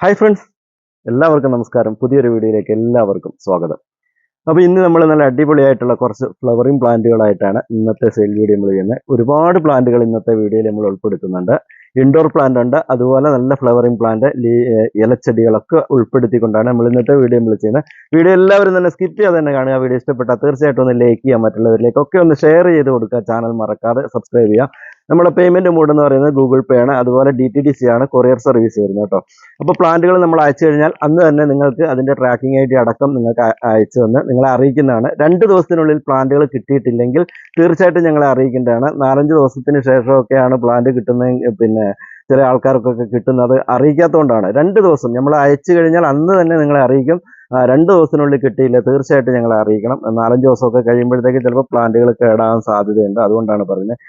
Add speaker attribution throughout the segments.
Speaker 1: Hi friends എല്ലാവർക്കും നമസ്കാരം. പുതിയൊരു വീഡിയോയിലേക്ക് എല്ലാവർക്കും സ്വാഗതം. അപ്പോൾ ഇന്ന് നമ്മൾ നല്ല അടിപൊളിയായിട്ടുള്ള കുറച്ച് ഫ്ലവറിങ് പ്ലാന്റുകളായിട്ടാണ് ഇന്നത്തെ സെയിൽ വീഡിയോ നമ്മൾ ചെയ്യുന്നത്. ഒരുപാട് പ്ലാന്റുകൾ ഇന്നത്തെ വീഡിയോയിൽ നമ്മൾ ഉൾപ്പെടുത്തുന്നുണ്ട്. ഇൻഡോർ പ്ലാന്റ് ഉണ്ട്. അതുപോലെ നല്ല ഫ്ലവറിംഗ് പ്ലാന്റ് ഇലച്ചെടികളൊക്കെ ഉൾപ്പെടുത്തിക്കൊണ്ടാണ് നമ്മൾ ഇന്നത്തെ വീഡിയോ നമ്മൾ ചെയ്യുന്നത്. വീഡിയോ എല്ലാവരും തന്നെ സ്കിപ്പ് ചെയ്യാതെ തന്നെ കാണുക. വീഡിയോ ഇഷ്ടപ്പെട്ടാൽ തീർച്ചയായിട്ടും ഒന്ന് ലൈക്ക് ചെയ്യാം മറ്റുള്ളവരിലേക്ക് ഒക്കെ ഒന്ന് ഷെയർ ചെയ്ത് കൊടുക്കുക. ചാനൽ മറക്കാതെ സബ്സ്ക്രൈബ് ചെയ്യുക. നമ്മുടെ പേയ്മെന്റ് മോഡ് എന്ന് പറയുന്നത് ഗൂഗിൾ പേ ആണ്. അതുപോലെ ഡി ടി ഡി സി ആണ് കൊറിയർ സർവീസ് വരുന്നത് കേട്ടോ. അപ്പോൾ പ്ലാന്റുകൾ നമ്മൾ അയച്ചു കഴിഞ്ഞാൽ അന്ന് തന്നെ നിങ്ങൾക്ക് അതിന്റെ ട്രാക്കിംഗ് ഐ ഡി അടക്കം നിങ്ങൾക്ക് അയച്ചു തന്ന് നിങ്ങളെ അറിയിക്കുന്നതാണ്. രണ്ട് ദിവസത്തിനുള്ളിൽ പ്ലാന്റുകൾ കിട്ടിയിട്ടില്ലെങ്കിൽ തീർച്ചയായിട്ടും ഞങ്ങളെ അറിയിക്കേണ്ടതാണ്. നാലഞ്ച് ദിവസത്തിന് ശേഷമൊക്കെയാണ് പ്ലാന്റ് കിട്ടുന്ന പിന്നെ ചില ആൾക്കാർക്കൊക്കെ കിട്ടുന്നത് അറിയിക്കാത്തതുകൊണ്ടാണ്. രണ്ട് ദിവസം നമ്മൾ അയച്ചു കഴിഞ്ഞാൽ അന്ന് തന്നെ നിങ്ങളെ അറിയിക്കും. രണ്ട് ദിവസത്തിനുള്ളിൽ കിട്ടിയില്ല തീർച്ചയായിട്ടും ഞങ്ങളെ അറിയിക്കണം. നാലഞ്ച് ദിവസമൊക്കെ കഴിയുമ്പോഴത്തേക്ക് ചിലപ്പോൾ പ്ലാന്റുകൾ കേടാകാൻ സാധ്യതയുണ്ട്. അതുകൊണ്ടാണ് പറയുന്നത്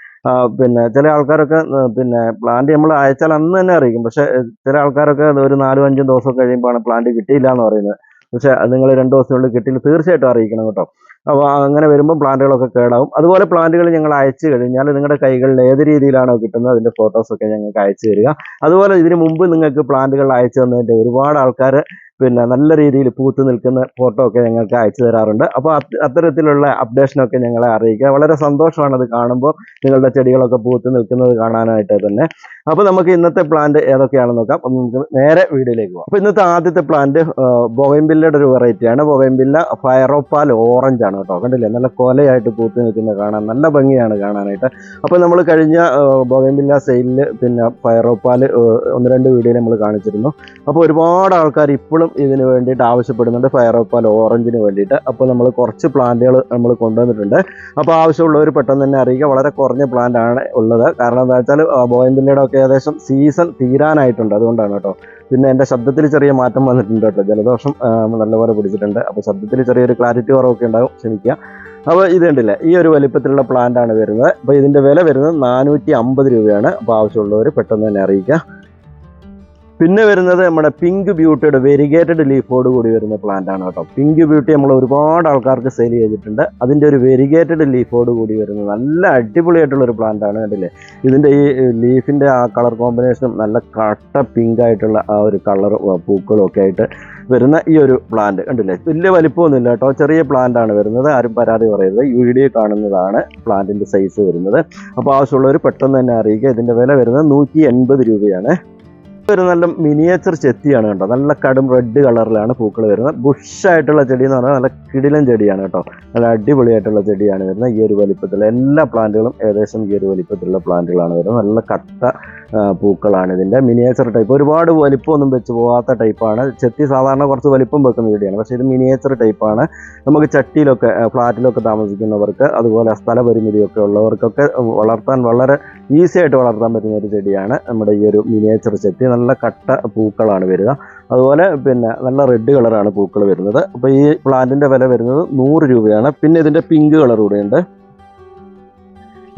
Speaker 1: പിന്നെ ചില ആൾക്കാരൊക്കെ പിന്നെ പ്ലാന്റ് നമ്മൾ അയച്ചാൽ അന്ന് തന്നെ അറിയിക്കും. പക്ഷെ ചില ആൾക്കാരൊക്കെ ഒരു നാലും അഞ്ചും ദിവസം കഴിയുമ്പോഴാണ് പ്ലാന്റ് കിട്ടിയില്ല എന്ന് പറയുന്നത്. പക്ഷെ നിങ്ങൾ രണ്ട് ദിവസത്തിനുള്ളിൽ കിട്ടിയില്ല തീർച്ചയായിട്ടും അറിയിക്കണം കേട്ടോ. അപ്പോൾ അങ്ങനെ വരുമ്പോൾ പ്ലാന്റുകളൊക്കെ കേടാവും. അതുപോലെ പ്ലാന്റുകൾ ഞങ്ങൾ അയച്ചു കഴിഞ്ഞാൽ നിങ്ങളുടെ കൈകളിൽ ഏത് രീതിയിലാണോ കിട്ടുന്നത് അതിന്റെ ഫോട്ടോസൊക്കെ ഞങ്ങൾക്ക് അയച്ചു തരിക. അതുപോലെ ഇതിനു മുമ്പ് നിങ്ങൾക്ക് പ്ലാന്റുകൾ അയച്ചു തന്നതിന്റെ ഒരുപാട് ആൾക്കാർ പിന്നെ നല്ല രീതിയിൽ പൂത്ത് നിൽക്കുന്ന ഫോട്ടോ ഒക്കെ ഞങ്ങൾക്ക് അയച്ചു തരാറുണ്ട്. അപ്പോൾ അത് അത്തരത്തിലുള്ള അപ്ഡേഷനൊക്കെ ഞങ്ങളെ അറിയിക്കുക. വളരെ സന്തോഷമാണ് അത് കാണുമ്പോൾ നിങ്ങളുടെ ചെടികളൊക്കെ പൂത്ത് നിൽക്കുന്നത് കാണാനായിട്ട് തന്നെ. അപ്പോൾ നമുക്ക് ഇന്നത്തെ പ്ലാന്റ് ഏതൊക്കെയാണെന്ന് നോക്കാം. നമുക്ക് നേരെ വീഡിയോയിലേക്ക് പോകാം. അപ്പോൾ ഇന്നത്തെ ആദ്യത്തെ പ്ലാന്റ് ബൊവൈംബില്ലയുടെ ഒരു വെറൈറ്റിയാണ് ബൊവൈംബില്ല ഫയറോപ്പാൽ ഓറഞ്ച് ആണ് കേട്ടോ. കണ്ടില്ലേ? നല്ല കൊലയായിട്ട് പൂത്ത് നിൽക്കുന്നത് കാണാൻ നല്ല ഭംഗിയാണ് കാണാനായിട്ട്. അപ്പോൾ നമ്മൾ കഴിഞ്ഞ ബൊവൈംബില്ല സെയിലിൽ പിന്നെ ഫയറോപ്പാൽ ഒന്ന് രണ്ട് വീഡിയോ നമ്മൾ കാണിച്ചിരുന്നു. അപ്പോൾ ഒരുപാട് ആൾക്കാർ ഇപ്പോഴും ഇതിന് വേണ്ടിയിട്ട് ആവശ്യപ്പെടുന്നുണ്ട്. ഫയറോപ്പാൽ ഓറഞ്ചിന് വേണ്ടിയിട്ട്. അപ്പോൾ നമ്മൾ കുറച്ച് പ്ലാന്റുകൾ നമ്മൾ കൊണ്ടുവന്നിട്ടുണ്ട്. അപ്പോൾ ആവശ്യമുള്ളവർ പെട്ടെന്ന് തന്നെ അറിയിക്കുക. വളരെ കുറഞ്ഞ പ്ലാന്റ് ആണ് ഉള്ളത്. കാരണം എന്താ വെച്ചാൽ ബോയമ്പില്ലയുടെ ഒക്കെ ഏകദേശം സീസൺ തീരാനായിട്ടുണ്ട്. അതുകൊണ്ടാണ് കേട്ടോ. പിന്നെ എന്റെ ശബ്ദത്തിൽ ചെറിയ മാറ്റം വന്നിട്ടുണ്ട് കേട്ടോ. ജലദോഷം നല്ലപോലെ പിടിച്ചിട്ടുണ്ട്. അപ്പോൾ ശബ്ദത്തിൽ ചെറിയൊരു ക്ലാരിറ്റി കുറവൊക്കെ ഉണ്ടാകും ക്ഷമിക്കുക. അപ്പോൾ ഇത് കണ്ടില്ലേ? ഈ ഒരു വലിപ്പത്തിലുള്ള പ്ലാന്റ് ആണ് വരുന്നത്. അപ്പോൾ ഇതിന്റെ വില വരുന്നത് നാനൂറ്റി അമ്പത് രൂപയാണ്. അപ്പോൾ ആവശ്യമുള്ളവർ പെട്ടെന്ന് തന്നെ അറിയിക്കുക. പിന്നെ വരുന്നത് നമ്മുടെ പിങ്ക് ബ്യൂട്ടിയുടെ വെരിഗേറ്റഡ് ലീഫോട് കൂടി വരുന്ന പ്ലാന്റ് ആണ് കേട്ടോ. പിങ്ക് ബ്യൂട്ടി നമ്മൾ ഒരുപാട് ആൾക്കാർക്ക് സെയിൽ ചെയ്തിട്ടുണ്ട്. അതിന്റെ ഒരു വെരിഗേറ്റഡ് ലീഫോട് കൂടി വരുന്ന നല്ല അടിപൊളിയായിട്ടുള്ള ഒരു പ്ലാന്റ് ആണ് കണ്ടില്ലേ? ഇതിന്റെ ഈ ലീഫിന്റെ ആ കളർ കോമ്പിനേഷനും നല്ല കട്ട പിങ്ക് ആയിട്ടുള്ള ആ ഒരു കളർ പൂക്കളും ഒക്കെ ആയിട്ട് വരുന്ന ഈ ഒരു പ്ലാന്റ് കണ്ടില്ലേ? വലിയ വലിപ്പമൊന്നുമില്ല കേട്ടോ. ചെറിയ പ്ലാന്റ് ആണ് വരുന്നത്. ആരും പരാതി പറയരുത്. ഈ വീഡിയോ കാണുന്നതാണ് പ്ലാന്റിന്റെ സൈസ് വരുന്നത്. അപ്പോൾ ആവശ്യമുള്ളവർ പെട്ടെന്ന് തന്നെ അറിയിക്കുക. ഇതിന്റെ വില വരുന്നത് നൂറ്റി രൂപയാണ്. ഒരു നല്ല മിനിയേച്ചർ ചെത്തിയാണ് കേട്ടോ. നല്ല കടും റെഡ് കളറിലാണ് പൂക്കൾ വരുന്നത്. ബുഷായിട്ടുള്ള ചെടി എന്ന് പറഞ്ഞാൽ നല്ല കിടിലൻ ചെടിയാണ് കേട്ടോ. നല്ല അടിപൊളിയായിട്ടുള്ള ചെടിയാണ് വരുന്നത്. ഈ ഒരു വലിപ്പത്തിൽ എല്ലാ പ്ലാന്റുകളും ഏകദേശം ഈ ഒരു വലിപ്പത്തിലുള്ള പ്ലാന്റുകളാണ് വരുന്നത്. നല്ല കട്ട പൂക്കളാണ് ഇതിന്റെ മിനിയേച്ചർ ടൈപ്പ് ഒരുപാട് വലിപ്പമൊന്നും വെച്ച് പോകാത്ത ടൈപ്പാണ് ചെത്തി സാധാരണ കുറച്ച് വലിപ്പം വെക്കുന്ന ചെടിയാണ്. പക്ഷേ ഇത് മിനിയേച്ചർ ടൈപ്പാണ് നമുക്ക് ചട്ടിയിലൊക്കെ ഫ്ലാറ്റിലൊക്കെ താമസിക്കുന്നവർക്ക് അതുപോലെ സ്ഥലപരിമിതിയൊക്കെ ഉള്ളവർക്കൊക്കെ വളർത്താൻ വളരെ ഈസി ആയിട്ട് വളർത്താൻ പറ്റുന്ന ഒരു ചെടിയാണ് നമ്മുടെ ഈ ഒരു മിനിയേച്ചർ ചെത്തി. നല്ല കട്ട പൂക്കളാണ് വരിക. അതുപോലെ പിന്നെ നല്ല റെഡ് കളറാണ് പൂക്കൾ വരുന്നത്. അപ്പോൾ ഈ പ്ലാന്റിന്റെ വില വരുന്നത് നൂറ് രൂപയാണ്. പിന്നെ ഇതിന്റെ പിങ്ക് കളർ കൂടെയുണ്ട്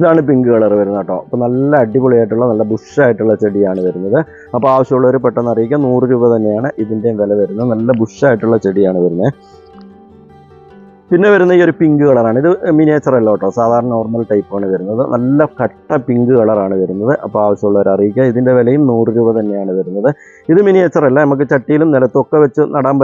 Speaker 1: ഇതാണ് പിങ്ക് കളർ വരുന്നത് കേട്ടോ. അപ്പോൾ നല്ല അടിപൊളിയായിട്ടുള്ള നല്ല ബുഷായിട്ടുള്ള ചെടിയാണ് വരുന്നത്. അപ്പോൾ ആവശ്യമുള്ളവർ പെട്ടെന്ന് അറിയിക്കാം. നൂറ് രൂപ തന്നെയാണ് ഇതിന്റെയും വില വരുന്നത്. നല്ല ബുഷായിട്ടുള്ള ചെടിയാണ് വരുന്നത്. പിന്നെ വരുന്ന ഈ ഒരു പിങ്ക് കളറാണ് ഇത് മിനിയേച്ചർ അല്ല കേട്ടോ. സാധാരണ നോർമൽ ടൈപ്പാണ് വരുന്നത്. നല്ല കട്ട പിങ്ക് കളറാണ് വരുന്നത്. അപ്പോൾ ആവശ്യമുള്ളവർ അറിയിക്കുക. ഇതിന്റെ വിലയും നൂറ് രൂപ തന്നെയാണ് വരുന്നത്. ഇത് മിനിയേച്ചർ അല്ല. നമുക്ക് ചട്ടിയിലും നിലത്തൊക്കെ വെച്ച് നടാൻ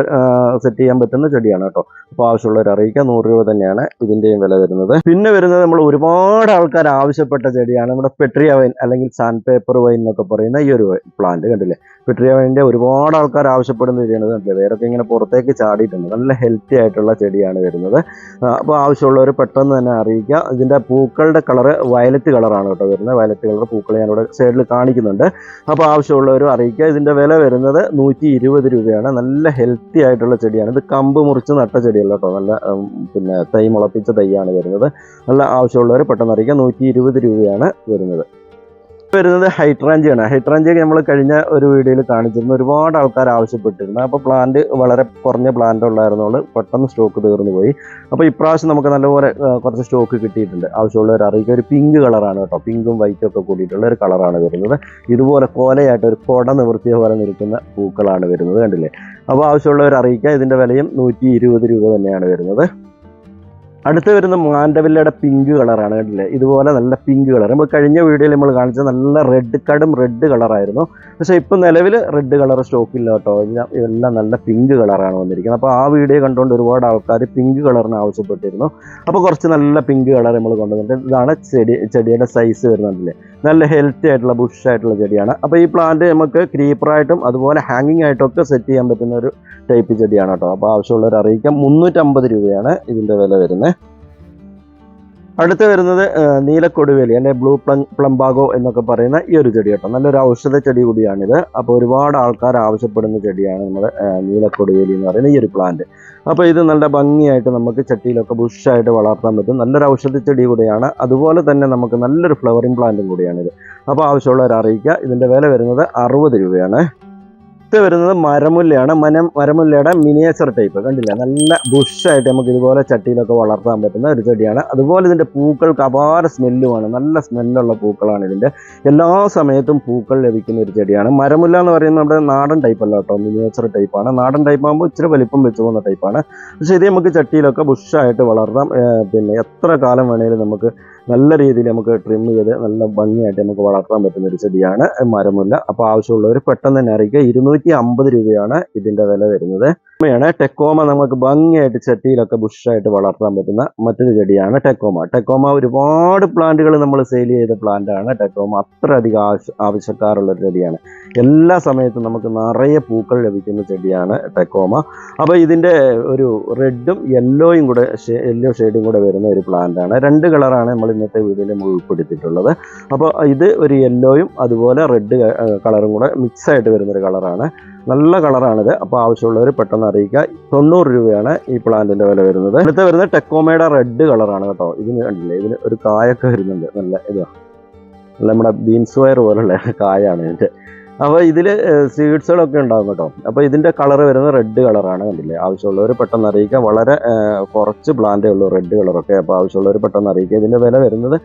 Speaker 1: സെറ്റ് ചെയ്യാൻ പറ്റുന്ന ചെടിയാണ് കേട്ടോ. അപ്പോൾ ആവശ്യമുള്ളവർ അറിയിക്കുക. നൂറ് രൂപ തന്നെയാണ് ഇതിന്റെയും വില വരുന്നത്. പിന്നെ വരുന്നത് നമ്മൾ ഒരുപാട് ആൾക്കാർ ആവശ്യപ്പെട്ട ചെടിയാണ്. നമ്മുടെ പെട്രിയ വൈൻ അല്ലെങ്കിൽ സാൻഡ് പേപ്പർ വൈൻ എന്നൊക്കെ പറയുന്ന ഈ ഒരു പ്ലാന്റ് കണ്ടില്ലേ? പെട്രിയ വൈന്റെ ഒരുപാട് ആൾക്കാർ ആവശ്യപ്പെടുന്ന ചെടിയാണ് കണ്ടില്ലേ? വേറൊക്കെ ഇങ്ങനെ പുറത്തേക്ക് ചാടിയിട്ടുണ്ട്. നല്ല ഹെൽത്തി ആയിട്ടുള്ള ചെടിയാണ് വരുന്നത്. അപ്പോൾ ആവശ്യമുള്ളവർ പെട്ടെന്ന് തന്നെ അറിയിക്കുക. ഇതിന്റെ പൂക്കളുടെ കളറ് വയലറ്റ് കളറാണ് കേട്ടോ വരുന്നത്. വയലറ്റ് കളർ പൂക്കൾ ഞാനിവിടെ സൈഡിൽ കാണിക്കുന്നുണ്ട്. അപ്പോൾ ആവശ്യമുള്ളവർ അറിയിക്കുക. ഇതിന്റെ വില വരുന്നത് നൂറ്റി ഇരുപത് രൂപയാണ്. നല്ല ഹെൽത്തി ആയിട്ടുള്ള ചെടിയാണ്. ഇത് കമ്പ് മുറിച്ച് നട്ട ചെടിയല്ല കേട്ടോ. നല്ല പിന്നെ തൈ മുളപ്പിച്ച തൈയാണ് വരുന്നത്. നല്ല ആവശ്യമുള്ളവർ പെട്ടെന്ന് അറിയിക്കുക. നൂറ്റി രൂപയാണ് വരുന്നത്. വരുന്നത് ഹൈട്രാഞ്ചിയാണ് ഹൈട്രാഞ്ചി നമ്മൾ കഴിഞ്ഞ ഒരു വീഡിയോയിൽ കാണിച്ചിരുന്നു. ഒരുപാട് ആൾക്കാർ ആവശ്യപ്പെട്ടിരുന്നു. അപ്പോൾ പ്ലാന്റ് വളരെ കുറഞ്ഞ പ്ലാന്റ് ഉള്ളായിരുന്നുള്ളു പെട്ടെന്ന് സ്റ്റോക്ക് തീർന്നു പോയി. അപ്പോൾ ഇപ്രാവശ്യം നമുക്ക് നല്ലപോലെ കുറച്ച് സ്റ്റോക്ക് കിട്ടിയിട്ടുണ്ട്. ആവശ്യമുള്ളവർ അറിയിക്കുക. ഒരു പിങ്ക് കളറാണ് കേട്ടോ. പിങ്കും വൈറ്റും ഒക്കെ കൂടിയിട്ടുള്ള ഒരു കളറാണ് വരുന്നത്. ഇതുപോലെ കോലയായിട്ട് ഒരു കൊട നിവൃത്തിയ പോലെ നിൽക്കുന്ന പൂക്കളാണ് വരുന്നത്. കണ്ടില്ലേ? അപ്പോൾ ആവശ്യമുള്ളവർ അറിയിക്കുക. ഇതിന്റെ വിലയും നൂറ്റി രൂപ തന്നെയാണ് വരുന്നത്. അടുത്ത് വരുന്ന മാൻഡവില്ലയുടെ പിങ്ക് കളറാണ് കണ്ടില്ലേ? ഇതുപോലെ നല്ല പിങ്ക് കളർ. നമ്മൾ കഴിഞ്ഞ വീഡിയോയിൽ നമ്മൾ കാണിച്ച നല്ല റെഡ് കടും റെഡ് കളറായിരുന്നു പക്ഷേ ഇപ്പം നിലവിൽ റെഡ് കളർ സ്റ്റോക്കില്ല കേട്ടോ. ഇതെല്ലാം നല്ല പിങ്ക് കളറാണ് വന്നിരിക്കുന്നത്. അപ്പോൾ ആ വീഡിയോ കണ്ടുകൊണ്ട് ഒരുപാട് ആൾക്കാർ പിങ്ക് കളറിന് ആവശ്യപ്പെട്ടിരുന്നു. അപ്പോൾ കുറച്ച് നല്ല പിങ്ക് കളർ നമ്മൾ കൊണ്ടുവന്നിട്ടുണ്ട്. ഇതാണ് ചെടി ചെടിയുടെ സൈസ് വരുന്നതില്ലേ നല്ല ഹെൽത്തി ആയിട്ടുള്ള ബുഷ് ആയിട്ടുള്ള ചെടിയാണ്. അപ്പോൾ ഈ പ്ലാന്റ് നമുക്ക് ക്രീപ്പറായിട്ടും അതുപോലെ ഹാങ്ങിങ് ആയിട്ടും ഒക്കെ സെറ്റ് ചെയ്യാൻ പറ്റുന്ന ഒരു ടൈപ്പ് ചെടിയാണ് കേട്ടോ. അപ്പോൾ ആവശ്യമുള്ളവർ അറിയിക്കാം. മുന്നൂറ്റമ്പത് രൂപയാണ് ഇതിന്റെ വില വരുന്നത്. അടുത്ത് വരുന്നത് നീലക്കൊടുവേലി അല്ലെ ബ്ലൂ പ്ലം പ്ലംബാഗോ എന്നൊക്കെ പറയുന്ന ഈ ഒരു ചെടി കേട്ടോ. നല്ലൊരു ഔഷധ ചെടി കൂടിയാണിത്. അപ്പോൾ ഒരുപാട് ആൾക്കാർ ആവശ്യപ്പെടുന്ന ചെടിയാണ് നമ്മുടെ നീലക്കൊടുവേലി എന്ന് പറയുന്ന ഈ ഒരു പ്ലാന്റ് അപ്പോൾ ഇത് നല്ല ഭംഗിയായിട്ട് നമുക്ക് ചട്ടിയിലൊക്കെ ബുഷായിട്ട് വളർത്താൻ പറ്റും. നല്ലൊരു ഔഷധ ചെടി കൂടിയാണ്. അതുപോലെ തന്നെ നമുക്ക് നല്ലൊരു ഫ്ലവറിംഗ് പ്ലാന്റും കൂടിയാണിത്. അപ്പോൾ ആവശ്യമുള്ളവർ അറിയിക്കുക. ഇതിന്റെ വില വരുന്നത് അറുപത് രൂപയാണ്. അടുത്ത് വരുന്നത് മരമുല്ലയാണ്. മനം മരമുല്ലയുടെ മിനിയേച്ചർ ടൈപ്പ് കണ്ടില്ല? നല്ല ബുഷായിട്ട് നമുക്ക് ഇതുപോലെ ചട്ടിയിലൊക്കെ വളർത്താൻ പറ്റുന്ന ഒരു ചെടിയാണ്. അതുപോലെ ഇതിന്റെ പൂക്കൾക്ക് അപാര സ്മെല്ലുമാണ് നല്ല സ്മെല്ലുള്ള പൂക്കളാണ് ഇതിന്റെ എല്ലാ സമയത്തും പൂക്കൾ ലഭിക്കുന്ന ഒരു ചെടിയാണ്. മരമുല്ല എന്ന് പറയുന്നത് നമ്മുടെ നാടൻ ടൈപ്പ് അല്ല കേട്ടോ. മിനിയേച്ചർ ടൈപ്പാണ് നാടൻ ടൈപ്പ് ആകുമ്പോൾ ഇച്ചിരി വലിപ്പം വെച്ച് പോകുന്ന ടൈപ്പാണ് പക്ഷേ ഇത് നമുക്ക് ചട്ടിയിലൊക്കെ ബുഷായിട്ട് വളർത്താം. പിന്നെ എത്ര കാലം വേണേലും നമുക്ക് നല്ല രീതിയിൽ നമുക്ക് ട്രിം ചെയ്ത് നല്ല ഭംഗിയായിട്ട് നമുക്ക് വളർത്താൻ പറ്റുന്ന ഒരു ചെടിയാണ് മരമുല്ല. അപ്പോൾ ആവശ്യമുള്ളവർ പെട്ടെന്ന് തന്നെ അറിയിക്കുക. ഇരുന്നൂറ്റി രൂപയാണ് ഇതിന്റെ വില വരുന്നത്. ടെക്കോമയാണ് ടെക്കോമ നമുക്ക് ഭംഗിയായിട്ട് ചട്ടിയിലൊക്കെ ബുഷായിട്ട് വളർത്താൻ പറ്റുന്ന മറ്റൊരു ചെടിയാണ് ടെക്കോമ. ടെക്കോമ ഒരുപാട് പ്ലാന്റുകൾ നമ്മൾ സെയിൽ ചെയ്ത പ്ലാന്റ് ആണ്. ടെക്കോമ അത്രയധികം ആവശ്യ ആവശ്യക്കാരുള്ള ഒരു ചെടിയാണ്. എല്ലാ സമയത്തും നമുക്ക് നിറയെ പൂക്കൾ ലഭിക്കുന്ന ചെടിയാണ് ടെക്കോമ. അപ്പോൾ ഇതിന്റെ ഒരു റെഡും യെല്ലോയും കൂടെ യെല്ലോ ഷെയ്ഡും കൂടെ വരുന്ന ഒരു പ്ലാന്റ് ആണ്. രണ്ട് കളറാണ് നമ്മൾ ഇന്നത്തെ വീഡിയോയിൽ നമ്മൾ ഉൾപ്പെടുത്തിയിട്ടുള്ളത്. അപ്പോൾ ഇത് ഒരു യെല്ലോയും അതുപോലെ റെഡ് കളറും കൂടെ മിക്സ് ആയിട്ട് വരുന്നൊരു കളറാണ് നല്ല കളറാണിത്. അപ്പോൾ ആവശ്യമുള്ളവർ പെട്ടെന്ന് അറിയിക്കുക. തൊണ്ണൂറ് രൂപയാണ് ഈ പ്ലാന്റിന്റെ വില വരുന്നത്. അടുത്ത വരുന്നത് ടെക്കോമയുടെ റെഡ് കളറാണ് കേട്ടോ. ഇതിന് കണ്ടില്ലേ? ഇതിന് ഒരു കായൊക്കെ വരുന്നുണ്ട്. നല്ല ഇതാ. നല്ല നമ്മുടെ ബീൻസ് വയർ പോലുള്ള കായാണ് ഇതിന്റെ അപ്പോൾ ഇതിൽ സീഡ്സുകളൊക്കെ ഉണ്ടാകും കേട്ടോ. അപ്പോൾ ഇതിന്റെ കളർ വരുന്നത് റെഡ് കളറാണ് കണ്ടില്ലേ? ആവശ്യമുള്ളവർ പെട്ടെന്ന് അറിയിക്കുക. വളരെ കുറച്ച് പ്ലാന്റേ ഉള്ളൂ റെഡ് കളറൊക്കെ. അപ്പോൾ ആവശ്യമുള്ളവർ പെട്ടെന്ന് അറിയിക്കുക. ഇതിന്റെ വില വരുന്നത്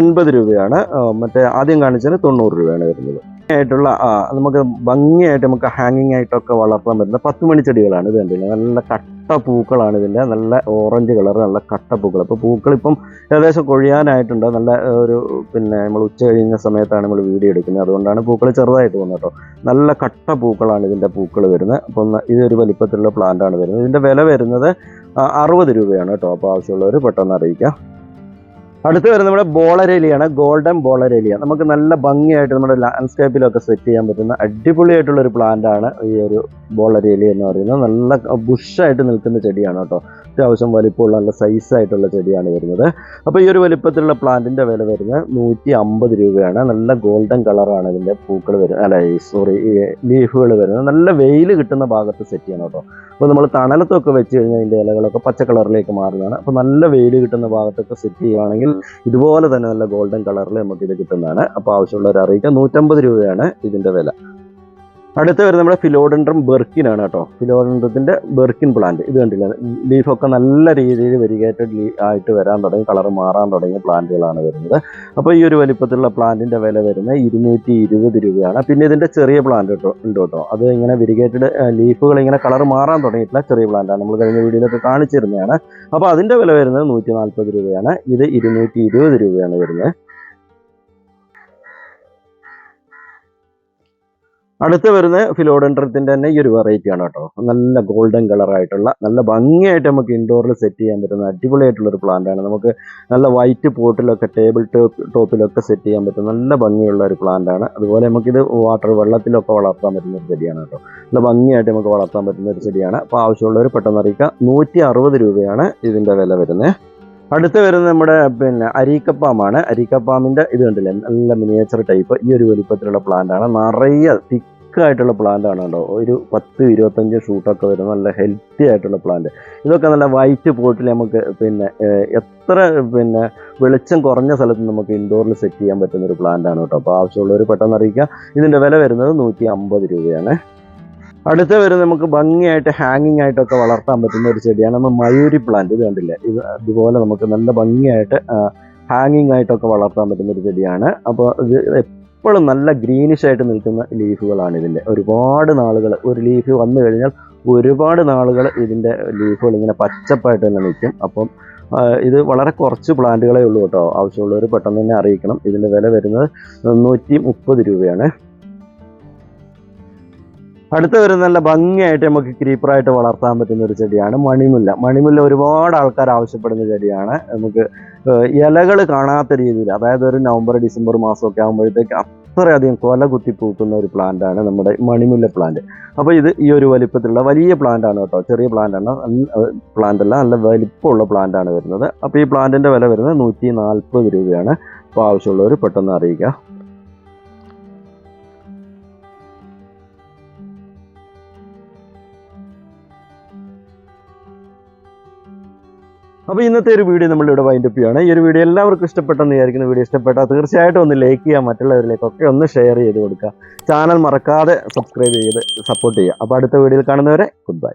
Speaker 1: എൺപത് രൂപയാണ്. മറ്റേ ആദ്യം കാണിച്ചതിന് തൊണ്ണൂറ് രൂപയാണ് വരുന്നത്. ആയിട്ടുള്ള നമുക്ക് ഭംഗിയായിട്ട് നമുക്ക് ഹാങ്ങിങ് ആയിട്ടൊക്കെ വളർത്താൻ പറ്റുന്ന പത്ത് മണി ചെടികളാണ് ഇത് നല്ല കട്ട പൂക്കളാണ് ഇതിന്റെ. നല്ല ഓറഞ്ച് കളർ നല്ല കട്ട പൂക്കൾ. അപ്പോൾ പൂക്കൾ ഇപ്പം ഏകദേശം കൊഴിയാനായിട്ടുണ്ട്. നല്ല ഒരു പിന്നെ നമ്മൾ ഉച്ച കഴിഞ്ഞ സമയത്താണ് നമ്മൾ വീഡിയോ എടുക്കുന്നത്. അതുകൊണ്ടാണ് പൂക്കൾ ചെറുതായിട്ട് വന്നത് കേട്ടോ. നല്ല കട്ട പൂക്കളാണ് ഇതിന്റെ പൂക്കൾ വരുന്നത്. അപ്പം ഇതൊരു വലിപ്പത്തിലുള്ള പ്ലാന്റാണ് വരുന്നത്. ഇതിന്റെ വില വരുന്നത് അറുപത് രൂപയാണ് കേട്ടോ. അപ്പോൾ ആവശ്യമുള്ളവർ പെട്ടെന്ന് അറിയിക്കാം. അടുത്ത് വരുന്നത് നമ്മുടെ ബോളരേലിയാണ് ഗോൾഡൻ ബോളരേലിയ. നമുക്ക് നല്ല ഭംഗിയായിട്ട് നമ്മുടെ ലാൻഡ്സ്കേപ്പിലൊക്കെ സെറ്റ് ചെയ്യാൻ പറ്റുന്ന അടിപൊളിയായിട്ടുള്ള ഒരു പ്ലാന്റ് ആണ് ഈ ഒരു ബോളരേലി എന്ന് പറയുന്നത്. നല്ല ബുഷായിട്ട് നിൽക്കുന്ന ചെടിയാണ് കേട്ടോ. അത്യാവശ്യം വലിപ്പമുള്ള നല്ല സൈസ് ആയിട്ടുള്ള ചെടിയാണ് വരുന്നത്. അപ്പോൾ ഈ ഒരു വലിപ്പത്തിലുള്ള പ്ലാന്റിന്റെ വില വരുന്നത് നൂറ്റി അമ്പത് രൂപയാണ്. നല്ല ഗോൾഡൻ കളറാണ് ഇതിന്റെ പൂക്കൾ വരുന്നത് അല്ല സോറി ലീഫുകൾ വരുന്നത്. നല്ല വെയിൽ കിട്ടുന്ന ഭാഗത്ത് സെറ്റ് ചെയ്യണം കേട്ടോ. അപ്പോൾ നമ്മൾ തണലത്തൊക്കെ വെച്ച് കഴിഞ്ഞാൽ ഇതിന്റെ ഇലകളൊക്കെ പച്ച കളറിലേക്ക് മാറുന്നതാണ്. അപ്പോൾ നല്ല വെയിൽ കിട്ടുന്ന ഭാഗത്തൊക്കെ സെറ്റ് ചെയ്യുകയാണെങ്കിൽ ഇതുപോലെ തന്നെ നല്ല ഗോൾഡൻ കളറിൽ നമുക്ക് ഇത് കിട്ടുന്നതാണ്. അപ്പോൾ ആവശ്യമുള്ളവർ അറിയിക്കാം. നൂറ്റമ്പത് രൂപയാണ് ഇതിന്റെ വില. അടുത്ത് വരുന്നത് നമ്മുടെ ഫിലോഡൻഡ്രം ബെർക്കിനാണ് കേട്ടോ. ഫിലോഡൻഡ്രത്തിന്റെ ബെർക്കിൻ പ്ലാന്റ് ഇത് കണ്ടില്ല? ലീഫൊക്കെ നല്ല രീതിയിൽ വെരിഗേറ്റഡ് ആയിട്ട് വരാൻ തുടങ്ങി കളർ മാറാൻ തുടങ്ങിയ പ്ലാന്റുകളാണ് വരുന്നത്. അപ്പോൾ ഈ ഒരു വലിപ്പത്തിലുള്ള പ്ലാന്റിന്റെ വില വരുന്നത് ഇരുന്നൂറ്റി ഇരുപത് രൂപയാണ്. പിന്നെ ഇതിന്റെ ചെറിയ പ്ലാന്റ് ഉണ്ട് കേട്ടോ. അത് ഇങ്ങനെ വെരിഗേറ്റഡ് ലീഫുകൾ ഇങ്ങനെ കളർ മാറാൻ തുടങ്ങിയിട്ടുള്ള ചെറിയ പ്ലാന്റാണ് നമ്മൾ കഴിഞ്ഞ വീഡിയോയിലൊക്കെ കാണിച്ചിരുന്നതാണ്. അപ്പോൾ അതിന്റെ വില വരുന്നത് നൂറ്റി നാൽപ്പത് രൂപയാണ്. ഇത് ഇരുന്നൂറ്റി ഇരുപത് രൂപയാണ് വരുന്നത്. അടുത്ത് വരുന്ന ഫിലോഡൻഡ്രത്തിന്റെ തന്നെ ഈ ഒരു വെറൈറ്റിയാണ് കേട്ടോ. നല്ല ഗോൾഡൻ കളർ ആയിട്ടുള്ള നല്ല ഭംഗിയായിട്ട് നമുക്ക് ഇൻഡോറിൽ സെറ്റ് ചെയ്യാൻ പറ്റുന്ന അടിപൊളിയായിട്ടുള്ളൊരു പ്ലാന്റാണ് നമുക്ക് നല്ല വൈറ്റ് പോട്ടിലൊക്കെ ടേബിൾ ടോപ്പ് ടോപ്പിലൊക്കെ സെറ്റ് ചെയ്യാൻ പറ്റുന്ന നല്ല ഭംഗിയുള്ള ഒരു പ്ലാന്റാണ് അതുപോലെ നമുക്കിത് വാട്ടർ വെള്ളത്തിലൊക്കെ വളർത്താൻ പറ്റുന്ന ഒരു ചെടിയാണ് കേട്ടോ. നല്ല ഭംഗിയായിട്ട് നമുക്ക് വളർത്താൻ പറ്റുന്ന ഒരു ചെടിയാണ്. അപ്പോൾ ആവശ്യമുള്ളവർ പെട്ടെന്ന് അറിയിക്കുക. നൂറ്റി അറുപത് രൂപയാണ് ഇതിന്റെ വില വരുന്നത് അടുത്ത് വരുന്നത് നമ്മുടെ പിന്നെ അരീക്കപ്പാമാണ്. അരീക്കപ്പാമിന്റെ ഇത് കണ്ടില്ലേ? നല്ല മിനിയേച്ചർ ടൈപ്പ് ഈ ഒരു വലിപ്പത്തിലുള്ള പ്ലാന്റാണ് നിറയെ തിക്കായിട്ടുള്ള പ്ലാന്റ് ആണ് കേട്ടോ. ഒരു പത്ത് ഇരുപത്തഞ്ച് ഷൂട്ടൊക്കെ വരുന്ന നല്ല ഹെൽത്തി ആയിട്ടുള്ള പ്ലാന്റ് ഇതൊക്കെ നല്ല വൈറ്റ് പോട്ടിൽ നമുക്ക് പിന്നെ എത്ര പിന്നെ വെളിച്ചം കുറഞ്ഞ സ്ഥലത്ത് നമുക്ക് ഇൻഡോറിൽ സെറ്റ് ചെയ്യാൻ പറ്റുന്ന ഒരു പ്ലാന്റ് ആണ് കേട്ടോ. അപ്പോൾ ആവശ്യമുള്ളവർ പെട്ടെന്ന് അറിയിക്കുക. ഇതിന്റെ വില വരുന്നത് നൂറ്റി അമ്പത് രൂപയാണ്. അടുത്ത വരുന്നത് നമുക്ക് ഭംഗിയായിട്ട് ഹാങ്ങിങ് ആയിട്ടൊക്കെ വളർത്താൻ പറ്റുന്ന ഒരു ചെടിയാണ് നമ്മൾ മയൂരി പ്ലാന്റ് ഇത് കണ്ടില്ലേ? ഇത് അതുപോലെ നമുക്ക് നല്ല ഭംഗിയായിട്ട് ഹാങ്ങിങ് ആയിട്ടൊക്കെ വളർത്താൻ പറ്റുന്ന ഒരു ചെടിയാണ്. അപ്പോൾ ഇത് എപ്പോഴും നല്ല ഗ്രീനിഷ് ആയിട്ട് നിൽക്കുന്ന ലീഫുകളാണ് ഇതിന്റെ. ഒരുപാട് നാളുകൾ ഒരു ലീഫ് വന്നു കഴിഞ്ഞാൽ ഒരുപാട് നാളുകൾ ഇതിന്റെ ലീഫുകൾ ഇങ്ങനെ പച്ചപ്പായിട്ട് തന്നെ നിൽക്കും. അപ്പം ഇത് വളരെ കുറച്ച് പ്ലാന്റുകളേ ഉള്ളൂ കേട്ടോ. ആവശ്യമുള്ളവർ പെട്ടെന്ന് തന്നെ അറിയിക്കണം. ഇതിന്റെ വില വരുന്നത് നൂറ്റി മുപ്പത് രൂപയാണ്. അടുത്ത ഒരു നല്ല ഭംഗിയായിട്ട് നമുക്ക് ക്രീപ്പറായിട്ട് വളർത്താൻ പറ്റുന്ന ഒരു ചെടിയാണ് മണിമുല്ല. മണിമുല്ല ഒരുപാട് ആൾക്കാർ ആവശ്യപ്പെടുന്ന ചെടിയാണ്. നമുക്ക് ഇലകൾ കാണാത്ത രീതിയിൽ അതായത് ഒരു നവംബർ ഡിസംബർ മാസമൊക്കെ ആകുമ്പോഴത്തേക്ക് അത്രയധികം കൊല കുത്തി പൂക്കുന്ന ഒരു പ്ലാന്റ് ആണ് നമ്മുടെ മണിമുല്ല പ്ലാന്റ് അപ്പോൾ ഇത് ഈ ഒരു വലിപ്പത്തിലുള്ള വലിയ പ്ലാന്റ് ആണ് കേട്ടോ. ചെറിയ പ്ലാന്റ് ആണ് പ്ലാന്റ് അല്ല നല്ല വലിപ്പമുള്ള പ്ലാന്റ് ആണ് വരുന്നത്. അപ്പോൾ ഈ പ്ലാന്റിന്റെ വില വരുന്നത് നൂറ്റി നാൽപ്പത് രൂപയാണ്. അപ്പോൾ ആവശ്യമുള്ളവർ പെട്ടെന്ന് അറിയിക്കുക. അപ്പോൾ ഇന്നത്തെ ഒരു വീഡിയോ നമ്മളിവിടെ വൈൻഡപ്പ് ചെയ്യുകയാണ് ഈ ഒരു വീഡിയോ എല്ലാവർക്കും ഇഷ്ടപ്പെട്ടെന്ന് വിചാരിക്കുന്ന. വീഡിയോ ഇഷ്ടപ്പെട്ടാൽ തീർച്ചയായിട്ടും ഒന്ന് ലൈക്ക് ചെയ്യുക മറ്റുള്ളവരിലേക്കൊക്കെ ഒന്ന് ഷെയർ ചെയ്ത് കൊടുക്കുക. ചാനൽ മറക്കാതെ സബ്സ്ക്രൈബ് ചെയ്ത് സപ്പോർട്ട് ചെയ്യുക. അപ്പോൾ അടുത്ത വീഡിയോയിൽ കാണുന്നവരെ ഗുഡ് ബൈ